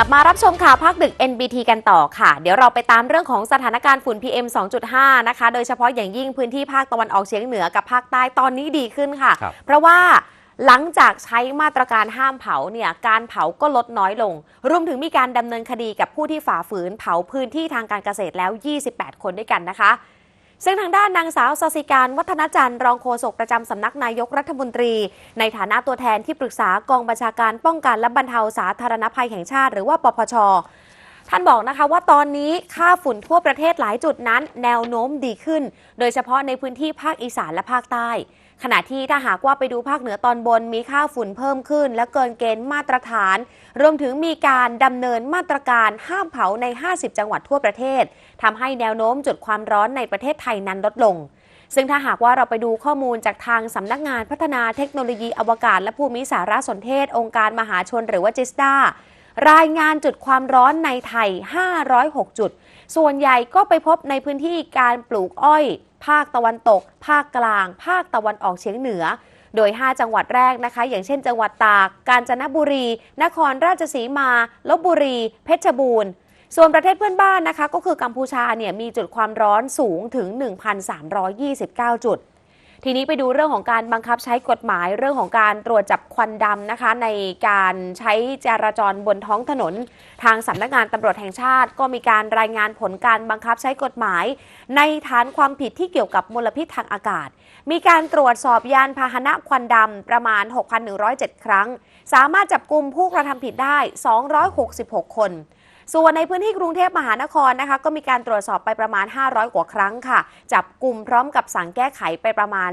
กลับมารับชมข่าวภาคดึก NBT กันต่อค่ะ เดี๋ยวเราไปตามเรื่องของสถานการณ์ฝุ่น PM 2.5 นะคะ โดยเฉพาะอย่างยิ่งพื้นที่ภาคตะวันออกเฉียงเหนือกับภาคใต้ตอนนี้ดีขึ้นค่ะครับเพราะว่าหลังจากใช้มาตรการห้ามเผาเนี่ยการเผาก็ลดน้อยลง รวมถึงมีการดำเนินคดีกับผู้ที่ฝ่าฝืนเผาพื้นที่ทางการเกษตรแล้ว 28 คนด้วยกันนะคะ ซึ่งทางด้านนางสาวสสิการวัฒนจันทร์รองโฆษกประจำสำนักนายกรัฐมนตรี ในฐานะตัวแทนที่ปรึกษากองบัญชาการป้องกันและบรรเทาสาธารณภัยแห่งชาติ หรือว่าปปชท่านบอกนะคะว่าตอนนี้ค่าฝุ่นทั่วประเทศหลายจุดนั้น แนวโน้มดีขึ้น โดยเฉพาะในพื้นที่ภาคอีสานและภาคใต้ ขณะที่ถ้าหากว่าไปดูภาคเหนือตอนบนมีค่าฝุ่นเพิ่มขึ้น และเกินเกณฑ์มาตรฐาน รวมถึงมีการดำเนินมาตรการห้ามเผาใน 50 จังหวัดทั่วประเทศทำให้แนวโน้มจุดความร้อนในประเทศไทยนั้นลดลง ซึ่งถ้าหากว่าเราไปดูข้อมูลจากทางสำนักงานพัฒนาเทคโนโลยีอวกาศ และภูมิสารสนเทศ องค์การมหาชนหรือว่าจิสดารายงานจุดความร้อนในไทย 506 จุด ส่วนใหญ่ก็ไปพบในพื้นที่การปลูกอ้อย ภาคตะวันตก ภาคกลาง ภาคตะวันออกเฉียงเหนือ โดย 5 จังหวัดแรกนะคะ อย่างเช่น จังหวัดตาก กาญจนบุรี นครราชสีมา ลบบุรี เพชรบูรณ์ส่วนประเทศเพื่อนบ้านนะคะ ก็คือกัมพูชาเนี่ยมีจุดความร้อนสูงถึง 1,329 จุด ทีนี้ไปดูเรื่องของการบังคับใช้กฎหมายเรื่องของการตรวจจับควันดำนะคะ ในการใช้จราจรบนท้องถนน ทางสำนักงานตำรวจแห่งชาติ ก็มีการรายงานผลการบังคับใช้กฎหมาย ในฐานความผิดที่เกี่ยวกับมลพิษทางอากาศ มีการตรวจสอบยานพาหนะควันดำประมาณ 6,107 ครั้ง สามารถจับกลุ่มผู้กระทำผิดได้ 266 คน ส่วนในพื้นที่กรุงเทพมหานครนะคะ ก็มีการตรวจสอบไปประมาณ 500 กว่าครั้งค่ะ จับกลุ่มพร้อมกับสั่งแก้ไขไปประมาณ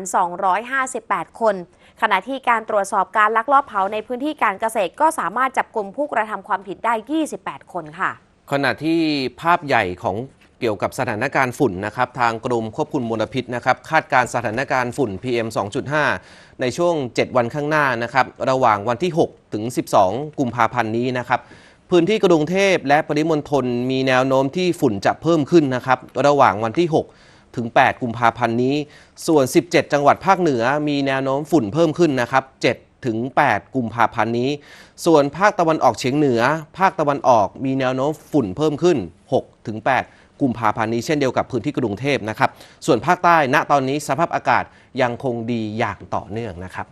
258 คน ขณะที่การตรวจสอบการลักลอบเผาในพื้นที่การเกษตรก็สามารถจับกลุ่มผู้กระทำความผิดได้ 28 คนค่ะ ขณะที่ภาพใหญ่ของเกี่ยวกับสถานการณ์ฝุ่นนะครับทางกรมควบคุมมลพิษนะครับคาดการสถานการณ์ฝุ่น PM 2.5 ในช่วง 7 วันข้างหน้านะครับระหว่างวันที่ 6 ถึง 12 กุมภาพันธ์นี้นะครับ พื้นที่กรุงเทพและปริมณฑลมีแนวโน้มที่ฝุ่นจะเพิ่มขึ้นนะครับ ระหว่างวันที่ 6 ถึง 8 กุมภาพันธ์นี้ ส่วน 17 จังหวัดภาคเหนือมีแนวโน้มฝุ่นเพิ่มขึ้นนะครับ 7 ถึง 8 กุมภาพันธ์นี้ ส่วนภาคตะวันออกเฉียงเหนือ ภาคตะวันออกมีแนวโน้มฝุ่นเพิ่มขึ้น 6 ถึง 8กุมภาพันธ์นี้เช่นเดียวกับพื้นที่กรุงเทพนะครับ ส่วนภาคใต้ณตอนนี้สภาพอากาศยังคงดีอย่างต่อเนื่องนะครับ